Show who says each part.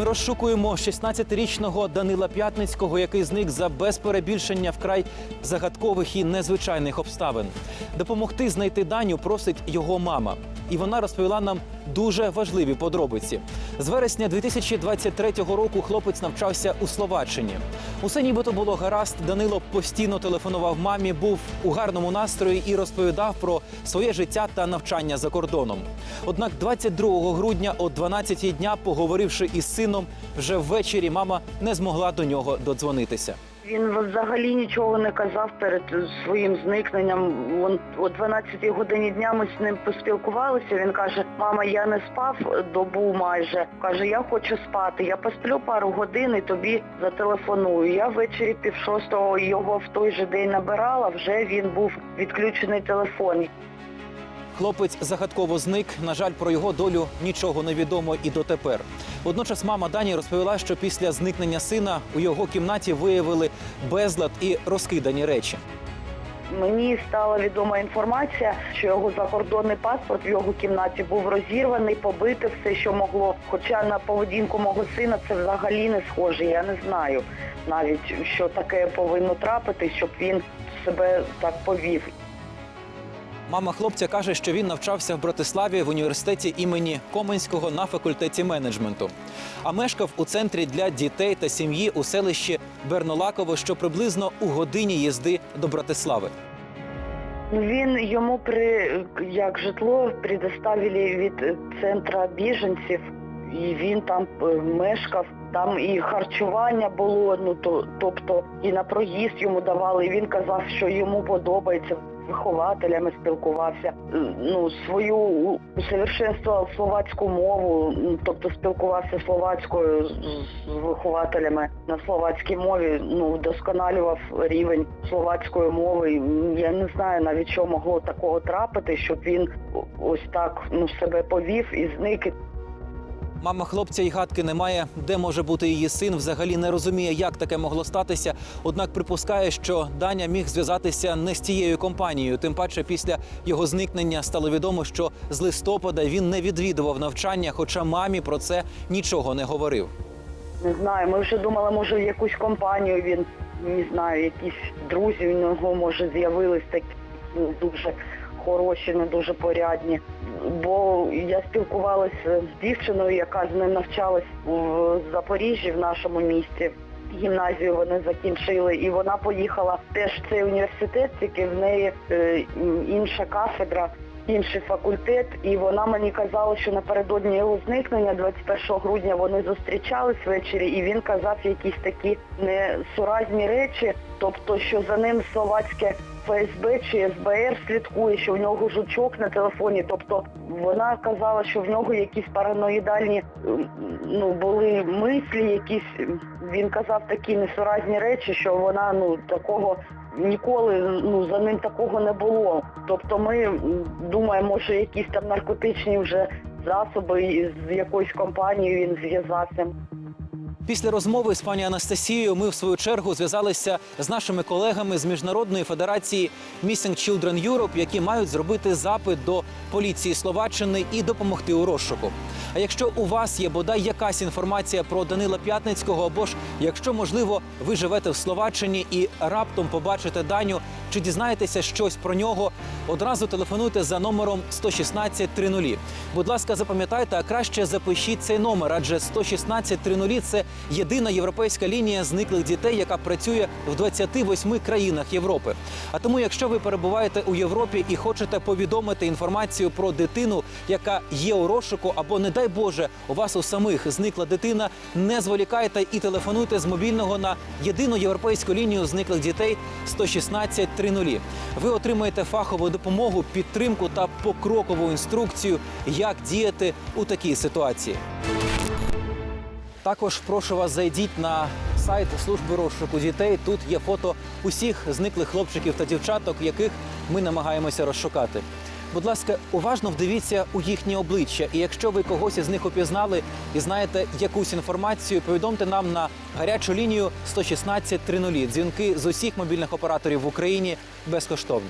Speaker 1: Ми розшукуємо 16-річного Данила П'ятницького, який зник за безперебільшення вкрай загадкових і незвичайних обставин. Допомогти знайти Даню просить його мама. І вона розповіла нам дуже важливі подробиці. З вересня 2023 року хлопець навчався у Словаччині. Усе нібито було гаразд. Данило постійно телефонував мамі, був у гарному настрої і розповідав про своє життя та навчання за кордоном. Однак 22 грудня о 12 дня, поговоривши із сином, вже ввечері мама не змогла до нього додзвонитися.
Speaker 2: Він взагалі нічого не казав перед своїм зникненням. Вон о 12 годині дня ми з ним поспілкувалися. Він каже: Мама, я не спав добу майже. Каже, я хочу спати. Я посплю пару годин і тобі зателефоную. Я ввечері пів шостого його в той же день набирала. Вже він був відключений телефон.
Speaker 1: Хлопець загадково зник. На жаль, про його долю нічого не відомо і дотепер. Водночас мама Дані розповіла, що після зникнення сина у його кімнаті виявили безлад і розкидані речі.
Speaker 2: Мені стала відома інформація, що його закордонний паспорт в його кімнаті був розірваний, побите все, що могло. Хоча на поведінку мого сина це взагалі не схоже. Я не знаю навіть, що таке повинно трапити, щоб він себе так повів.
Speaker 1: Мама хлопця каже, що він навчався в Братиславі в університеті імені Коменського на факультеті менеджменту. А мешкав у центрі для дітей та сім'ї у селищі Бернолаково, що приблизно у годині їзди до Братислави.
Speaker 2: Він йому при як житло предоставили від центра біженців, і він там е, мешкав. Там і харчування було, ну то тобто і на проїзд йому давали. І він казав, що йому подобається вихователями спілкувався. Ну свою усовершенствував словацьку мову, ну, тобто спілкувався словацькою з вихователями на словацькій мові. Ну вдосконалював рівень словацької мови. Я не знаю навіть що могло такого трапити, щоб він ось так ну себе повів і зник.
Speaker 1: Мама хлопця й гадки не має, де може бути її син. Взагалі не розуміє, як таке могло статися. Однак припускає, що Даня міг зв'язатися не з тією компанією. Тим паче, після його зникнення стало відомо, що з листопада він не відвідував навчання, хоча мамі про це нічого не говорив.
Speaker 2: Не знаю, ми вже думали, може в якусь компанію він не знаю, якісь друзі у нього може з'явились такі ну, дуже хороші, не дуже порядні. Бо я спілкувалася з дівчиною, яка з ним навчалась в Запоріжжі в нашому місті. Гімназію вони закінчили, і вона поїхала теж в цей університет, тільки в неї е, інша кафедра, інший факультет. І вона мені казала, що напередодні його зникнення, 21 грудня, вони зустрічались ввечері, і він казав якісь такі несуразні речі, тобто, що за ним словацьке ФСБ чи СБР слідкує, що в нього жучок на телефоні. Тобто вона казала, що в нього якісь параноїдальні ну були мислі, якісь він казав такі несуразні речі, що вона ну такого ніколи ну за ним такого не було. Тобто, ми думаємо, може якісь там наркотичні вже засоби з якоюсь компанією він зв'язався.
Speaker 1: Після розмови з пані Анастасією ми в свою чергу зв'язалися з нашими колегами з міжнародної федерації Missing Children Europe, які мають зробити запит до поліції Словаччини і допомогти у розшуку. А якщо у вас є бодай якась інформація про Данила П'ятницького, або ж якщо можливо ви живете в Словаччині і раптом побачите Даню чи дізнаєтеся щось про нього, одразу телефонуйте за номером 116 30. Будь ласка, запам'ятайте, а краще запишіть цей номер, адже 116 30 – це єдина європейська лінія зниклих дітей, яка працює в 28 країнах Європи. А тому, якщо ви перебуваєте у Європі і хочете повідомити інформацію про дитину, яка є у розшуку, або не дай Боже, у вас у самих зникла дитина, не зволікайте і телефонуйте з мобільного на єдину європейську лінію зниклих дітей 116 30. Ви отримаєте фахову допомогу, підтримку та покрокову інструкцію, як діяти у такій ситуації. Також прошу вас зайдіть на сайт служби розшуку дітей. Тут є фото усіх зниклих хлопчиків та дівчаток, яких ми намагаємося розшукати. Будь ласка, уважно вдивіться у їхні обличчя. І якщо ви когось із них опізнали і знаєте якусь інформацію, повідомте нам на гарячу лінію 116 30. Дзвінки з усіх мобільних операторів в Україні безкоштовні.